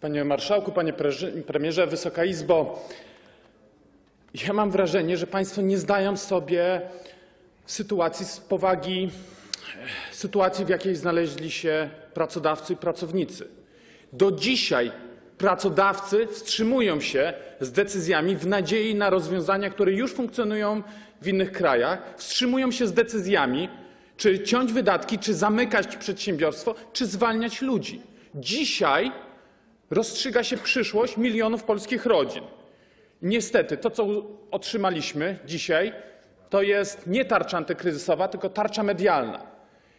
Panie Marszałku, Panie Premierze, Wysoka Izbo! Ja mam wrażenie, że Państwo nie zdają sobie sytuacji z powagi sytuacji, w jakiej znaleźli się pracodawcy i pracownicy. Do dzisiaj pracodawcy wstrzymują się z decyzjami w nadziei na rozwiązania, które już funkcjonują w innych krajach. Wstrzymują się z decyzjami, czy ciąć wydatki, czy zamykać przedsiębiorstwo, czy zwalniać ludzi. Dzisiaj rozstrzyga się przyszłość milionów polskich rodzin. Niestety to, co otrzymaliśmy dzisiaj, to jest nie tarcza antykryzysowa, tylko tarcza medialna.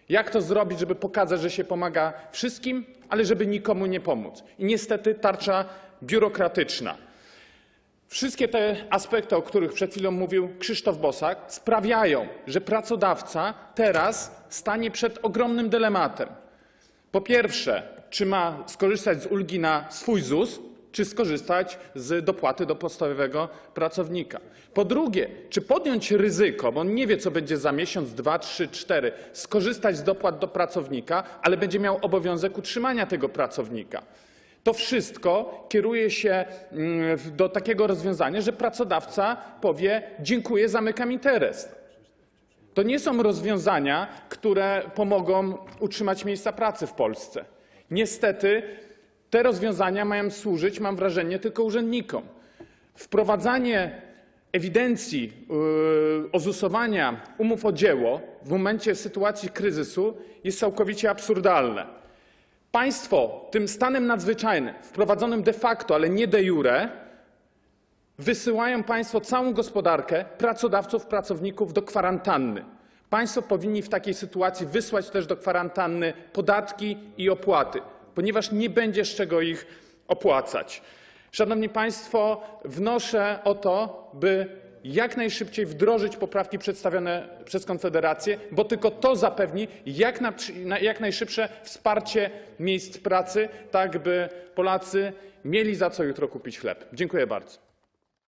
Jak to zrobić, żeby pokazać, że się pomaga wszystkim, ale żeby nikomu nie pomóc? I niestety tarcza biurokratyczna. Wszystkie te aspekty, o których przed chwilą mówił Krzysztof Bosak, sprawiają, że pracodawca teraz stanie przed ogromnym dylematem. Po pierwsze, czy ma skorzystać z ulgi na swój ZUS, czy skorzystać z dopłaty do podstawowego pracownika. Po drugie, czy podjąć ryzyko, bo on nie wie, co będzie za miesiąc, dwa, trzy, cztery, skorzystać z dopłat do pracownika, ale będzie miał obowiązek utrzymania tego pracownika. To wszystko kieruje się mm, do takiego rozwiązania, że pracodawca powie: Dziękuję, zamykam interes. To nie są rozwiązania, które pomogą utrzymać miejsca pracy w Polsce. Niestety te rozwiązania mają służyć, mam wrażenie, tylko urzędnikom. Wprowadzanie ewidencji yy, ozusowania umów o dzieło w momencie sytuacji kryzysu jest całkowicie absurdalne. Państwo tym stanem nadzwyczajnym, wprowadzonym de facto, ale nie de jure, wysyłają Państwo całą gospodarkę, pracodawców, pracowników do kwarantanny. Państwo powinni w takiej sytuacji wysłać też do kwarantanny podatki i opłaty, ponieważ nie będzie z czego ich opłacać. Szanowni Państwo, wnoszę o to, by jak najszybciej wdrożyć poprawki przedstawione przez Konfederację, bo tylko to zapewni jak, na, jak najszybsze wsparcie miejsc pracy, tak by Polacy mieli za co jutro kupić chleb. Dziękuję bardzo.